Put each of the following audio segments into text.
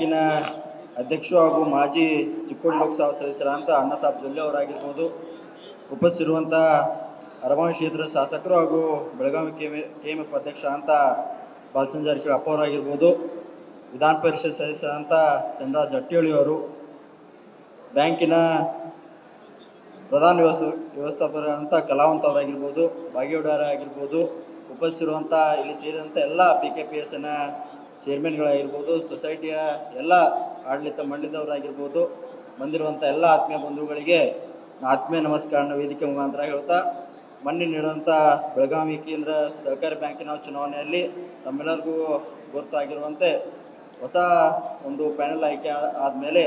ಬ್ಯಾಂಕಿನ ಅಧ್ಯಕ್ಷರು ಹಾಗೂ ಮಾಜಿ ಚಿಕ್ಕೋಡಿ ಲೋಕಸಭಾ ಸದಸ್ಯರಾದಂಥ ಅಣ್ಣಸಾಬ್ ಜೊಲ್ಲೆ ಅವರಾಗಿರ್ಬೋದು. ಉಪಸ್ಥಿರುವಂಥ ಅರಮಾನ್ ಕ್ಷೇತ್ರದ ಶಾಸಕರು ಹಾಗೂ Belagavi K K M F ಅಧ್ಯಕ್ಷ ಅಂತ ಬಾಲಚಂದ್ರ ಜಾರಕಿಹೊಳಿ ಅಪ್ಪ ಅವರಾಗಿರ್ಬೋದು. ವಿಧಾನ ಪರಿಷತ್ ಸದಸ್ಯರಾದಂಥ ಚಂದ್ರ ಜಟ್ಟಿಹೊಳಿ ಅವರು. ಬ್ಯಾಂಕಿನ ಪ್ರಧಾನ ವ್ಯವಸ್ಥೆ ವ್ಯವಸ್ಥಾಪಕರಂತ ಕಲಾವಂತ ಅವರಾಗಿರ್ಬೋದು. ಭಾಗ್ಯವಾಡ ಆಗಿರ್ಬೋದು. ಉಪಸ್ಥಿತಿರುವಂಥ ಇಲ್ಲಿ ಸೇರಿದಂಥ ಎಲ್ಲ ಪಿ ಕೆ ಪಿ ಎಸ್ನ ಚೇರ್ಮನ್ಗಳಾಗಿರ್ಬೋದು, ಸೊಸೈಟಿಯ ಎಲ್ಲ ಆಡಳಿತ ಮಂಡಳಿದವರಾಗಿರ್ಬೋದು ಬಂದಿರುವಂಥ ಎಲ್ಲ ಆತ್ಮೀಯ ಬಂಧುಗಳಿಗೆ ಆತ್ಮೀಯ ನಮಸ್ಕಾರನ ವೇದಿಕೆ ಮುಖಾಂತರ ಹೇಳ್ತಾ, ಮೊನ್ನೆ ನಡೆದಂಥ ಬೆಳಗಾವಿ ಕೇಂದ್ರ ಸಹಕಾರಿ ಬ್ಯಾಂಕಿನ ಚುನಾವಣೆಯಲ್ಲಿ ತಮ್ಮೆಲ್ಲರಿಗೂ ಗೊತ್ತಾಗಿರುವಂತೆ ಹೊಸ ಒಂದು ಪ್ಯಾನೆಲ್ ಆಯ್ಕೆ ಆದಮೇಲೆ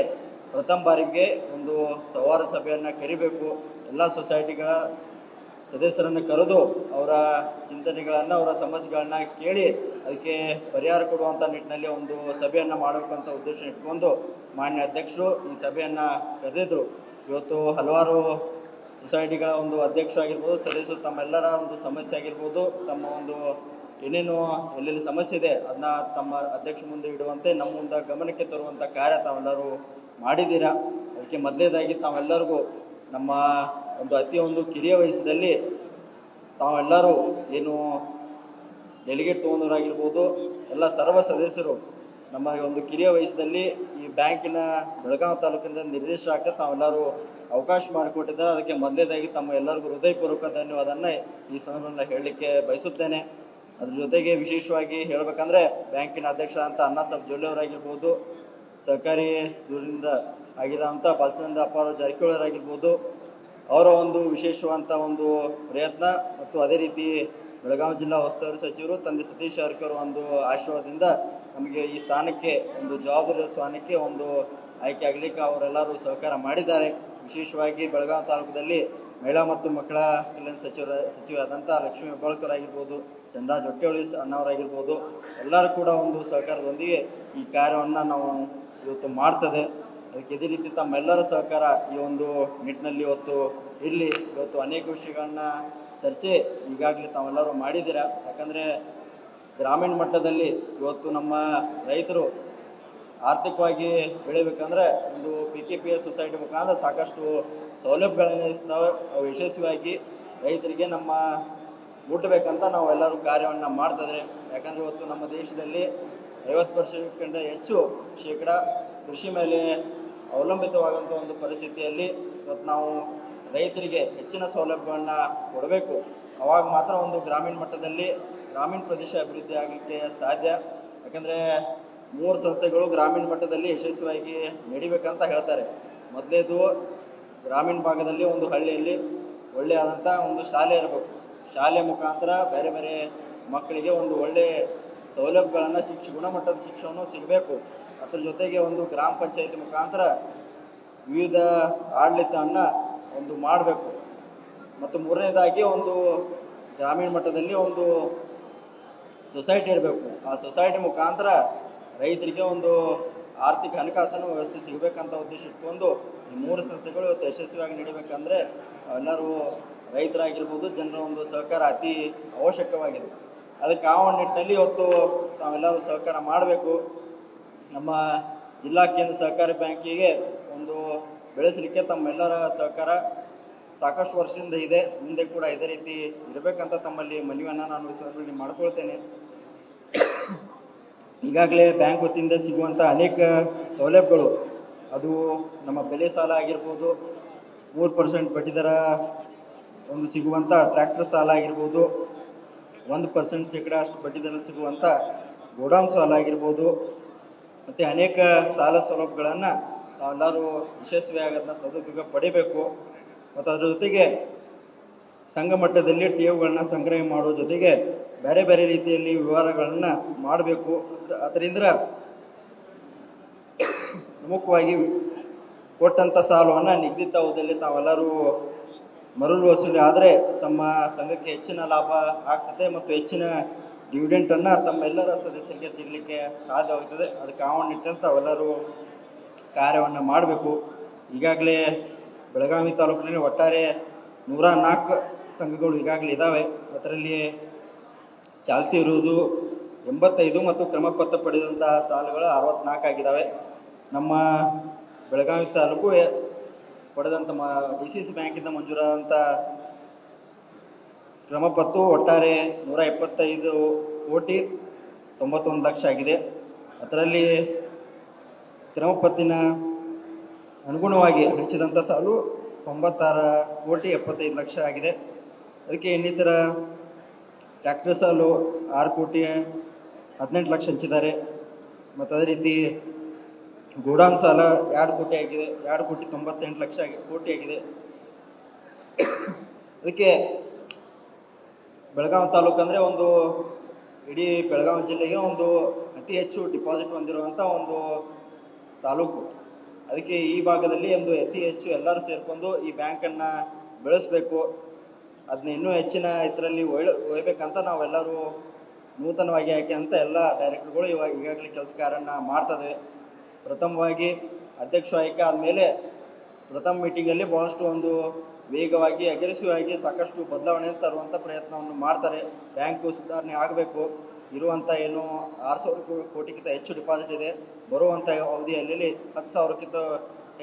ಪ್ರಥಮ ಬಾರಿಗೆ ಒಂದು ಸಂವಾದ ಸಭೆಯನ್ನು ಕರಿಬೇಕು, ಎಲ್ಲ ಸೊಸೈಟಿಗಳ ಸದಸ್ಯರನ್ನು ಕರೆದು ಅವರ ಚಿಂತನೆಗಳನ್ನು, ಅವರ ಸಮಸ್ಯೆಗಳನ್ನ ಕೇಳಿ ಅದಕ್ಕೆ ಪರಿಹಾರ ಕೊಡುವಂಥ ನಿಟ್ಟಿನಲ್ಲಿ ಒಂದು ಸಭೆಯನ್ನು ಮಾಡಬೇಕಂತ ಉದ್ದೇಶ ಇಟ್ಕೊಂಡು ಮಾನ್ಯ ಅಧ್ಯಕ್ಷರು ಈ ಸಭೆಯನ್ನು ಕರೆದಿದ್ರು. ಇವತ್ತು ಹಲವಾರು ಸೊಸೈಟಿಗಳ ಒಂದು ಅಧ್ಯಕ್ಷ ಆಗಿರ್ಬೋದು, ಸದಸ್ಯರು ತಮ್ಮೆಲ್ಲರ ಒಂದು ಸಮಸ್ಯೆ ಆಗಿರ್ಬೋದು, ತಮ್ಮ ಒಂದು ಏನೇನು ಎಲ್ಲೆಲ್ಲಿ ಸಮಸ್ಯೆ ಇದೆ ಅದನ್ನ ತಮ್ಮ ಅಧ್ಯಕ್ಷ ಮುಂದೆ ಇಡುವಂತೆ, ನಮ್ಮ ಮುಂದೆ ಗಮನಕ್ಕೆ ತರುವಂಥ ಕಾರ್ಯ ತಾವೆಲ್ಲರೂ ಮಾಡಿದ್ದೀರಾ? ಅದಕ್ಕೆ ಮೊದಲನೇದಾಗಿ ತಾವೆಲ್ಲರಿಗೂ ನಮ್ಮ ಒಂದು ಅತಿ ಒಂದು ಕಿರಿಯ ವಯಸ್ಸದಲ್ಲಿ ತಾವೆಲ್ಲರೂ ಏನು ಡೆಲಿಗೇಟ್ ತೊಗೊಂಡವರಾಗಿರ್ಬೋದು, ಎಲ್ಲ ಸರ್ವ ಸದಸ್ಯರು ನಮ್ಮ ಒಂದು ಕಿರಿಯ ವಯಸ್ಸಿನಲ್ಲಿ ಈ ಬ್ಯಾಂಕಿನ ಬೆಳಗಾವಿ ತಾಲೂಕಿನ ನಿರ್ದೇಶಕ ತಾವೆಲ್ಲರೂ ಅವಕಾಶ ಮಾಡಿಕೊಟ್ಟಿದ್ದಾರೆ. ಅದಕ್ಕೆ ಮೊದಲೇದಾಗಿ ತಮ್ಮ ಎಲ್ಲರಿಗೂ ಹೃದಯಪೂರ್ವಕ ಧನ್ಯವಾದನ್ನ ಈ ಸಂದರ್ಭದಲ್ಲಿ ಹೇಳಲಿಕ್ಕೆ ಬಯಸುತ್ತೇನೆ. ಅದ್ರ ಜೊತೆಗೆ ವಿಶೇಷವಾಗಿ ಹೇಳಬೇಕಂದ್ರೆ ಬ್ಯಾಂಕಿನ ಅಧ್ಯಕ್ಷ ಅಂತ ಅಣ್ಣಾ ಜೊಲ್ಲೆ ಅವರಾಗಿರ್ಬೋದು ಸಹಕಾರಿ ದೂರದಿಂದ ಆಗಿರೋಂಥ ಬಾಲಚಂದ್ರ ಅಪ್ಪ ಜಾರಕಿಹೊಳಿಯವರಾಗಿರ್ಬೋದು ಅವರ ಒಂದು ವಿಶೇಷವಾದಂಥ ಒಂದು ಪ್ರಯತ್ನ ಮತ್ತು ಅದೇ ರೀತಿ ಬೆಳಗಾವಿ ಜಿಲ್ಲಾ ಉಸ್ತುವಾರಿ ಸಚಿವರು ತಂದೆ ಸತೀಶ್ ಜಾರಕಿಹೊಳಿ ಒಂದು ಆಶೀರ್ವಾದದಿಂದ ನಮಗೆ ಈ ಸ್ಥಾನಕ್ಕೆ ಒಂದು ಜವಾಬ್ದಾರಿ ಸ್ಥಾನಕ್ಕೆ ಒಂದು ಆಯ್ಕೆ ಆಗಲಿಕ್ಕೆ ಅವರೆಲ್ಲರೂ ಸಹಕಾರ ಮಾಡಿದ್ದಾರೆ. ವಿಶೇಷವಾಗಿ ಬೆಳಗಾವಿ ತಾಲೂಕದಲ್ಲಿ ಮಹಿಳಾ ಮತ್ತು ಮಕ್ಕಳ ಕಲ್ಯಾಣ ಸಚಿವರ ಸಚಿವರಾದಂಥ ಲಕ್ಷ್ಮೀ ಹೆಬ್ಬಾಳ್ಕರ್ ಆಗಿರ್ಬೋದು, ಚಂದಾ ಜೊಟ್ಟೆಹೊಳಿ ಅಣ್ಣವರಾಗಿರ್ಬೋದು, ಎಲ್ಲರೂ ಕೂಡ ಒಂದು ಸಹಕಾರದೊಂದಿಗೆ ಈ ಕಾರ್ಯವನ್ನು ನಾವು ಇವತ್ತು ಮಾಡ್ತದೆ. ಅದಕ್ಕೆ ಇದೇ ರೀತಿ ತಮ್ಮೆಲ್ಲರ ಸಹಕಾರ ಈ ಒಂದು ನಿಟ್ಟಿನಲ್ಲಿ ಇವತ್ತು ಇರಲಿ ಇವತ್ತು ಅನೇಕ ವಿಷಯಗಳನ್ನ ಚರ್ಚೆ ಈಗಾಗಲೇ ತಾವೆಲ್ಲರೂ ಮಾಡಿದ್ದೀರಾ? ಯಾಕಂದರೆ ಗ್ರಾಮೀಣ ಮಟ್ಟದಲ್ಲಿ ಇವತ್ತು ನಮ್ಮ ರೈತರು ಆರ್ಥಿಕವಾಗಿ ಬೆಳಿಬೇಕಂದ್ರೆ ಒಂದು P K P S society ಮುಖಾಂತರ ಸಾಕಷ್ಟು ಸೌಲಭ್ಯಗಳನ್ನು ಅವು ಯಶಸ್ವಿಯಾಗಿ ರೈತರಿಗೆ ನಮ್ಮ ಮುಟ್ಟಬೇಕಂತ ನಾವು ಎಲ್ಲರೂ ಕಾರ್ಯವನ್ನು ಮಾಡ್ತಿದ್ರೆ ಯಾಕಂದರೆ ಇವತ್ತು ನಮ್ಮ ದೇಶದಲ್ಲಿ ಐವತ್ತು ಪರ್ಸೆಂಟ್ಗಿಂತ ಹೆಚ್ಚು ಶೇಕಡ ಕೃಷಿ ಮೇಲೆ ಅವಲಂಬಿತವಾದಂಥ ಒಂದು ಪರಿಸ್ಥಿತಿಯಲ್ಲಿ ಇವತ್ತು ನಾವು ರೈತರಿಗೆ ಹೆಚ್ಚಿನ ಸೌಲಭ್ಯವನ್ನು ಕೊಡಬೇಕು. ಅವಾಗ ಮಾತ್ರ ಒಂದು ಗ್ರಾಮೀಣ ಮಟ್ಟದಲ್ಲಿ ಗ್ರಾಮೀಣ ಪ್ರದೇಶ ಅಭಿವೃದ್ಧಿ ಆಗಲಿಕ್ಕೆ ಸಾಧ್ಯ. ಯಾಕಂದರೆ ಮೂರು ಸಂಸ್ಥೆಗಳು ಗ್ರಾಮೀಣ ಮಟ್ಟದಲ್ಲಿ ಯಶಸ್ವಿಯಾಗಿ ನಡಿಬೇಕಂತ ಹೇಳ್ತಾರೆ. ಮೊದಲೇದು ಗ್ರಾಮೀಣ ಭಾಗದಲ್ಲಿ ಒಂದು ಹಳ್ಳಿಯಲ್ಲಿ ಒಳ್ಳೆಯ ಆದಂಥ ಒಂದು ಶಾಲೆ ಇರಬೇಕು. ಶಾಲೆ ಮುಖಾಂತರ ಬೇರೆ ಬೇರೆ ಮಕ್ಕಳಿಗೆ ಒಂದು ಒಳ್ಳೆ ಸೌಲಭ್ಯಗಳನ್ನು ಶಿಕ್ಷ ಗುಣಮಟ್ಟದ ಶಿಕ್ಷಣವನ್ನು ಸಿಗಬೇಕು. ಅದ್ರ ಜೊತೆಗೆ ಒಂದು ಗ್ರಾಮ ಪಂಚಾಯತಿ ಮುಖಾಂತರ ವಿವಿಧ ಆಡಳಿತವನ್ನು ಒಂದು ಮಾಡಬೇಕು. ಮತ್ತು ಮೂರನೇದಾಗಿ ಒಂದು ಗ್ರಾಮೀಣ ಮಟ್ಟದಲ್ಲಿ ಒಂದು ಸೊಸೈಟಿ ಇರಬೇಕು. ಆ ಸೊಸೈಟಿ ಮುಖಾಂತರ ರೈತರಿಗೆ ಒಂದು ಆರ್ಥಿಕ ಹಣಕಾಸಿನ ವ್ಯವಸ್ಥೆ ಸಿಗಬೇಕಂತ ಉದ್ದೇಶ ಇಟ್ಕೊಂಡು ಈ ಮೂರು ಸಂಸ್ಥೆಗಳು ಇವತ್ತು ಯಶಸ್ವಿಯಾಗಿ ನಡಿಬೇಕಂದ್ರೆ ಎಲ್ಲರೂ ರೈತರಾಗಿರ್ಬೋದು, ಜನರ ಒಂದು ಸಹಕಾರ ಅತಿ ಅವಶ್ಯಕವಾಗಿದೆ. ಅದಕ್ಕೆ ಆ ಒಂದು ನಿಟ್ಟಿನಲ್ಲಿ ಇವತ್ತು ತಾವೆಲ್ಲರೂ ಸಹಕಾರ ಮಾಡಬೇಕು. ನಮ್ಮ ಜಿಲ್ಲಾ ಕೇಂದ್ರ ಸಹಕಾರಿ ಬ್ಯಾಂಕಿಗೆ ಒಂದು ಬೆಳೆಸಲಿಕ್ಕೆ ತಮ್ಮೆಲ್ಲರ ಸಹಕಾರ ಸಾಕಷ್ಟು ವರ್ಷದಿಂದ ಇದೆ. ಮುಂದೆ ಕೂಡ ಇದೇ ರೀತಿ ಇರಬೇಕಂತ ತಮ್ಮಲ್ಲಿ ಮನವಿಯನ್ನು ನಾನು ಸಂದರ್ಭದಲ್ಲಿ ಮಾಡ್ಕೊಳ್ತೇನೆ. ಈಗಾಗಲೇ ಬ್ಯಾಂಕ್ ವತಿಯಿಂದ ಸಿಗುವಂಥ ಅನೇಕ ಸೌಲಭ್ಯಗಳು, ಅದು ನಮ್ಮ ಬೆಲೆ ಸಾಲ ಆಗಿರ್ಬೋದು, ಮೂರು ಪರ್ಸೆಂಟ್ ಬಡ್ಡಿದರ ಒಂದು ಸಿಗುವಂಥ ಟ್ರ್ಯಾಕ್ಟರ್ ಸಾಲ ಆಗಿರ್ಬೋದು, ಒಂದು ಪರ್ಸೆಂಟ್ ಶೇಕಡ ಅಷ್ಟು ಬಡ್ಡಿದರ ಸಿಗುವಂಥ ಗೋಡೌನ್ ಸಾಲ ಆಗಿರ್ಬೋದು ಮತ್ತು ಅನೇಕ ಸಾಲ ಸೌಲಭ್ಯಗಳನ್ನು ನಾವೆಲ್ಲರೂ ಯಶಸ್ವಿಯಾಗೋದನ್ನ ಸದುಪಯೋಗ ಪಡಿಬೇಕು. ಮತ್ತು ಅದರ ಜೊತೆಗೆ ಸಂಘ ಮಟ್ಟದಲ್ಲಿ ಠೇವುಗಳನ್ನ ಸಂಗ್ರಹ ಮಾಡುವ ಜೊತೆಗೆ ಬೇರೆ ಬೇರೆ ರೀತಿಯಲ್ಲಿ ವಿವರಗಳನ್ನು ಮಾಡಬೇಕು. ಅದರಿಂದ ಪ್ರಮುಖವಾಗಿ ಕೊಟ್ಟಂಥ ಸಾಲವನ್ನು ನಿಗದಿತ ಅವಧಿಯಲ್ಲಿ ತಾವೆಲ್ಲರೂ ಮರಳು ವಸೂಲಿ ಆದರೆ ತಮ್ಮ ಸಂಘಕ್ಕೆ ಹೆಚ್ಚಿನ ಲಾಭ ಆಗ್ತದೆ ಮತ್ತು ಹೆಚ್ಚಿನ ಡಿವಿಡೆಂಟನ್ನು ತಮ್ಮೆಲ್ಲರ ಸದಸ್ಯರಿಗೆ ಸಿಗಲಿಕ್ಕೆ ಸಾಧ್ಯವಾಗ್ತದೆ. ಅದಕ್ಕೆ ಆ ನಿಟ್ಟಿನಲ್ಲಿ ತಾವೆಲ್ಲರೂ ಕಾರ್ಯವನ್ನು ಮಾಡಬೇಕು. ಈಗಾಗಲೇ ಬೆಳಗಾವಿ ತಾಲೂಕಿನಲ್ಲಿ ಒಟ್ಟಾರೆ ನೂರ ನಾಲ್ಕು ಸಂಘಗಳು ಈಗಾಗಲೇ ಇದ್ದಾವೆ ಅದರಲ್ಲಿ ಚಾಲ್ತಿ ಇರುವುದು ಎಂಬತ್ತೈದು ಮತ್ತು ಕ್ರಮ ಪತ್ರ ಪಡೆದಂತಹ ಸಾಲುಗಳು ಅರವತ್ನಾಲ್ಕು ಆಗಿದ್ದಾವೆ ನಮ್ಮ ಬೆಳಗಾವಿ ತಾಲೂಕು ಪಡೆದಂಥ ಮ ಡಿ ಸಿ ಸಿ ಬ್ಯಾಂಕಿಂದ ಮಂಜೂರಾದಂಥ ಕ್ರಮಪತ್ತು ಒಟ್ಟಾರೆ ನೂರ ಎಪ್ಪತ್ತೈದು ಕೋಟಿ ತೊಂಬತ್ತೊಂದು ಲಕ್ಷ ಆಗಿದೆ. ಅದರಲ್ಲಿ ಕ್ರಮಪತ್ತಿನ ಅನುಗುಣವಾಗಿ ಹಂಚಿದಂಥ ಸಾಲು ತೊಂಬತ್ತಾರ ಕೋಟಿ ಎಪ್ಪತ್ತೈದು ಲಕ್ಷ ಆಗಿದೆ. ಅದಕ್ಕೆ ಇನ್ನಿತರ ಟ್ಯಾಕ್ಟರ್ ಸಾಲು ಆರು ಕೋಟಿ ಹದಿನೆಂಟು ಲಕ್ಷ ಹಂಚಿದ್ದಾರೆ. ಮತ್ತು ಅದೇ ರೀತಿ ಗೋಡಾನ್ ಸಾಲ ಎರಡು ಕೋಟಿ ಆಗಿದೆ. ಎರಡು ಕೋಟಿ ತೊಂಬತ್ತೆಂಟು ಲಕ್ಷ ಆಗಿ ಕೋಟಿ ಆಗಿದೆ. ಅದಕ್ಕೆ ಬೆಳಗಾವಿ ತಾಲೂಕು ಅಂದರೆ ಒಂದು ಇಡೀ ಬೆಳಗಾವಿ ಜಿಲ್ಲೆಗೆ ಒಂದು ಅತಿ ಹೆಚ್ಚು ಡಿಪಾಸಿಟ್ ಹೊಂದಿರುವಂಥ ಒಂದು ತಾಲೂಕು. ಅದಕ್ಕೆ ಈ ಭಾಗದಲ್ಲಿ ಒಂದು ಅತಿ ಹೆಚ್ಚು ಎಲ್ಲರೂ ಸೇರಿಕೊಂಡು ಈ ಬ್ಯಾಂಕನ್ನು ಬೆಳೆಸಬೇಕು. ಅದನ್ನ ಇನ್ನೂ ಹೆಚ್ಚಿನ ಇದರಲ್ಲಿ ಒಳ್ಳೆ ಒಯ್ಬೇಕಂತ ನಾವೆಲ್ಲರೂ ನೂತನವಾಗಿ ಹಾಕಿ ಅಂತ ಎಲ್ಲ ಡೈರೆಕ್ಟರ್ಗಳು ಇವಾಗ ಈಗಾಗಲೇ ಕೆಲಸ ಮಾಡ್ತದೆ ಪ್ರಥಮವಾಗಿ ಅಧ್ಯಕ್ಷ ಆಯ್ಕೆ ಆದಮೇಲೆ ಪ್ರಥಮ ಮೀಟಿಂಗಲ್ಲಿ ಭಾಳಷ್ಟು ಒಂದು ವೇಗವಾಗಿ ಅಗ್ರೆಸಿವ್ ಆಗಿ ಸಾಕಷ್ಟು ಬದಲಾವಣೆ ತರುವಂಥ ಪ್ರಯತ್ನವನ್ನು ಮಾಡ್ತಾರೆ. ಬ್ಯಾಂಕು ಸುಧಾರಣೆ ಆಗಬೇಕು. ಇರುವಂಥ ಏನು ಆರು ಸಾವಿರ ಕೋಟಿಗಿಂತ ಹೆಚ್ಚು ಡಿಪಾಸಿಟ್ ಇದೆ. ಬರುವಂಥ ಅವಧಿಯಲ್ಲಿ ಹತ್ತು ಸಾವಿರಕ್ಕಿಂತ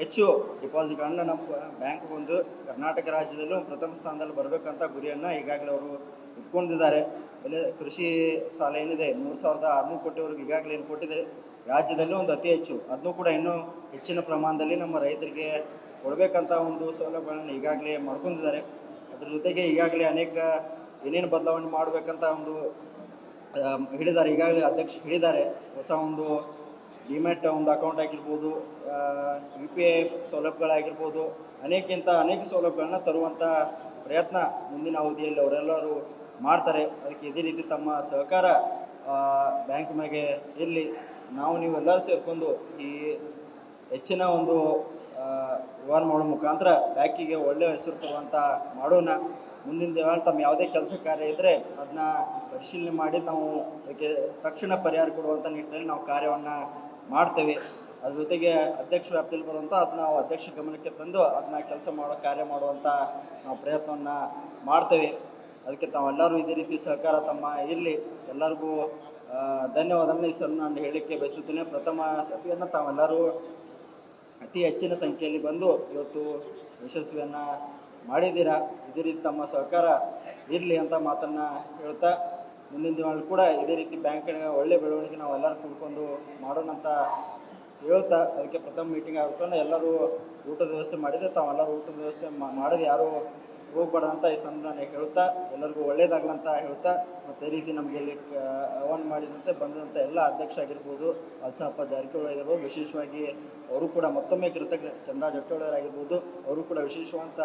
ಹೆಚ್ಚು ಡಿಪಾಸಿಟ್ಗಳನ್ನು ನಮ್ಮ ಬ್ಯಾಂಕ್ ಒಂದು ಕರ್ನಾಟಕ ರಾಜ್ಯದಲ್ಲೂ ಪ್ರಥಮ ಸ್ಥಾನದಲ್ಲಿ ಬರಬೇಕಂತ ಗುರಿಯನ್ನು ಈಗಾಗಲೇ ಅವರು ಇಟ್ಕೊಂಡಿದ್ದಾರೆ. ಎಲ್ಲ ಕೃಷಿ ಸಾಲ ಏನಿದೆ? ಮೂರು ಸಾವಿರದ ಆರುನೂರು ಕೋಟಿವರೆಗೂ ಈಗಾಗಲೇ ಏನು ಕೊಟ್ಟಿದೆ? ರಾಜ್ಯದಲ್ಲೂ ಒಂದು ಅತಿ ಹೆಚ್ಚು. ಅದನ್ನು ಕೂಡ ಇನ್ನೂ ಹೆಚ್ಚಿನ ಪ್ರಮಾಣದಲ್ಲಿ ನಮ್ಮ ರೈತರಿಗೆ ಕೊಡಬೇಕಂತ ಒಂದು ಸೌಲಭ್ಯಗಳನ್ನು ಈಗಾಗಲೇ ಮಾಡ್ಕೊಂಡಿದ್ದಾರೆ. ಅದ್ರ ಜೊತೆಗೆ ಈಗಾಗಲೇ ಅನೇಕ ಏನೇನು ಬದಲಾವಣೆ ಮಾಡಬೇಕಂತ ಒಂದು ಹೇಳಿದ್ದಾರೆ. ಈಗಾಗಲೇ ಅಧ್ಯಕ್ಷ ಹೇಳಿದ್ದಾರೆ. ಹೊಸ ಒಂದು ಡಿಮ್ಯಾಟ್ ಒಂದು ಅಕೌಂಟ್ ಆಗಿರ್ಬೋದು ಯು ಪಿ ಐ ಸೌಲಭ್ಯಗಳಾಗಿರ್ಬೋದು, ಅನೇಕಿಂತ ಅನೇಕ ಸೌಲಭ್ಯಗಳನ್ನ ತರುವಂಥ ಪ್ರಯತ್ನ ಮುಂದಿನ ಅವಧಿಯಲ್ಲಿ ಅವರೆಲ್ಲರೂ ಮಾಡ್ತಾರೆ. ಅದಕ್ಕೆ ಇದೇ ರೀತಿ ತಮ್ಮ ಸಹಕಾರ ಬ್ಯಾಂಕ್ ಮ್ಯಾಗೆ ಇರಲಿ. ನಾವು ನೀವು ಎಲ್ಲರೂ ಸೇರ್ಕೊಂಡು ಈ ಹೆಚ್ಚಿನ ಒಂದು ವ್ಯವಹಾರ ಮಾಡೋ ಮುಖಾಂತರ ಬ್ಯಾಂಕಿಗೆ ಒಳ್ಳೆಯ ಹೆಸರು ತರುವಂಥ ಮಾಡೋಣ. ಮುಂದಿನ ದಿನ ತಮ್ಮ ಯಾವುದೇ ಕೆಲಸ ಕಾರ್ಯ ಇದ್ದರೆ ಅದನ್ನ ಪರಿಶೀಲನೆ ಮಾಡಿ ನಾವು ಅದಕ್ಕೆ ತಕ್ಷಣ ಪರಿಹಾರ ಕೊಡುವಂಥ ನಿಟ್ಟಿನಲ್ಲಿ ನಾವು ಕಾರ್ಯವನ್ನು ಮಾಡ್ತೇವೆ. ಅದ್ರ ಜೊತೆಗೆ ಅಧ್ಯಕ್ಷ ವ್ಯಾಪ್ತಿಯಲ್ಲಿ ಬರುವಂಥ ಅದನ್ನ ನಾವು ಅಧ್ಯಕ್ಷ ಗಮನಕ್ಕೆ ತಂದು ಅದನ್ನ ಕೆಲಸ ಮಾಡೋ ಕಾರ್ಯ ಮಾಡುವಂಥ ನಾವು ಪ್ರಯತ್ನವನ್ನು ಮಾಡ್ತೇವೆ. ಅದಕ್ಕೆ ತಾವೆಲ್ಲರೂ ಇದೇ ರೀತಿ ಸಹಕಾರ ತಮ್ಮ ಇರಲಿ. ಎಲ್ಲರಿಗೂ ಧನ್ಯವಾದ ಈ ಸರ್ ನಾನು ಹೇಳಲಿಕ್ಕೆ ಬಯಸುತ್ತೇನೆ. ಪ್ರಥಮ ಸಭೆಯನ್ನು ತಾವೆಲ್ಲರೂ ಅತಿ ಹೆಚ್ಚಿನ ಸಂಖ್ಯೆಯಲ್ಲಿ ಬಂದು ಇವತ್ತು ಯಶಸ್ವಿಯನ್ನು ಮಾಡಿದ್ದೀರಾ? ಇದೇ ರೀತಿ ತಮ್ಮ ಸಹಕಾರ ಇರಲಿ ಅಂತ ಮಾತನ್ನು ಹೇಳ್ತಾ ಮುಂದಿನ ದಿನಗಳು ಕೂಡ ಇದೇ ರೀತಿ ಬ್ಯಾಂಕಿನ ಒಳ್ಳೆ ಬೆಳವಣಿಗೆ ನಾವು ಎಲ್ಲರೂ ಕೂಡ್ಕೊಂಡು ಮಾಡೋಣ ಅಂತ ಹೇಳ್ತಾ ಅದಕ್ಕೆ ಪ್ರಥಮ ಮೀಟಿಂಗ್ ಆಗ್ಕೊಂಡು ಎಲ್ಲರೂ ಊಟದ ವ್ಯವಸ್ಥೆ ಮಾಡಿದರೆ ತಾವೆಲ್ಲರೂ ಊಟದ ವ್ಯವಸ್ಥೆ ಮಾ- ಯಾರು ಯಾರೂ ಹೋಗ್ಬಾರ್ದು ಅಂತ ಈ ಸಂದರ್ಭ ಹೇಳ್ತಾ, ಎಲ್ಲರಿಗೂ ಒಳ್ಳೇದಾಗಲಿ ಹೇಳುತ್ತಾ ಹೇಳ್ತಾ, ಮತ್ತು ಈ ರೀತಿ ನಮಗೆ ಇಲ್ಲಿ ಆಹ್ವಾನ ಮಾಡಿದಂತೆ ಬಂದಂಥ ಎಲ್ಲ ಅಧ್ಯಕ್ಷ ಆಗಿರ್ಬೋದು, ಅಲ್ಸಪ್ಪ ಜಾರಕಿಹೊಳಿ ಆಗಿರ್ಬೋದು, ವಿಶೇಷವಾಗಿ ಅವರು ಕೂಡ ಮತ್ತೊಮ್ಮೆ ಕೃತಜ್ಞ, ಚಂದ್ರ ಜಟ್ಟೋಳರಾಗಿರ್ಬೋದು ಅವರು ಕೂಡ ವಿಶೇಷವಂತ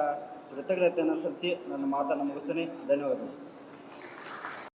ಕೃತಜ್ಞತೆಯನ್ನು ಸಲ್ಲಿಸಿ ನನ್ನ ಮಾತನ್ನು ಮುಗಿಸ್ತೇನೆ. ಧನ್ಯವಾದಗಳು.